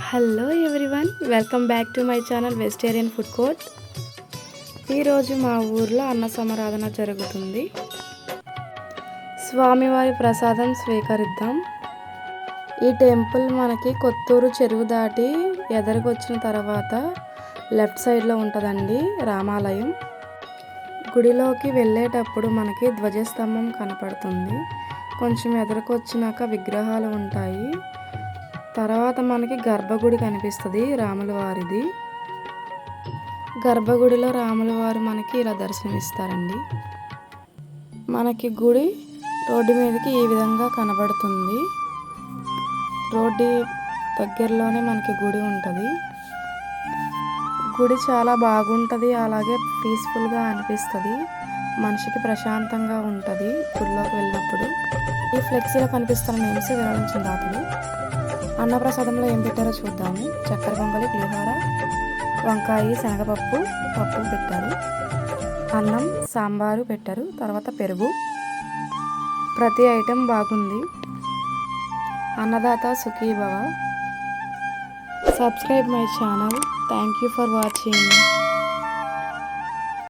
Hello everyone welcome back to my channel vegetarian food court ఈరోజు మా ఊర్లో అన్న సమారాధన జరుగుతుంది. స్వామివారి ప్రసాదం స్వీకరిద్దాం. ఈ టెంపుల్ మనకి కొత్తూరు చెరువు దాటి ఎదరికొచ్చిన తర్వాత లెఫ్ట్ సైడ్లో ఉంటుందండి రామాలయం. గుడిలోకి వెళ్ళేటప్పుడు మనకి ధ్వజస్తంభం కనపడుతుంది. కొంచెం ఎదురుకొచ్చినాక విగ్రహాలు ఉంటాయి. తర్వాత మనకి గర్భగుడి కనిపిస్తుంది రాముల వారిది. గర్భగుడిలో రాముల వారు మనకి ఇలా దర్శనమిస్తారండి. మనకి గుడి రోడ్డు మీదకి ఈ విధంగా కనబడుతుంది. రోడ్డు దగ్గరలోనే మనకి గుడి ఉంటుంది. గుడి చాలా బాగుంటుంది అలాగే పీస్ఫుల్గా అనిపిస్తుంది. మనిషికి ప్రశాంతంగా ఉంటుంది గుడిలోకి వెళ్ళినప్పుడు. ఈ ఫ్లెక్సీలో కనిపిస్తున్న నేమ్స్ వివరించిన దాతలు అన్నప్రసాదంలో ఏం పెట్టారో చూద్దాము. చక్కెర పొంగలి పులిహోర వంకాయ శనగపప్పు పప్పు పెట్టారు. అన్నం సాంబారు పెట్టారు. తర్వాత పెరుగు. ప్రతి ఐటెం బాగుంది. అన్నదాత Sukhibhava. Subscribe my channel. Thank you for watching.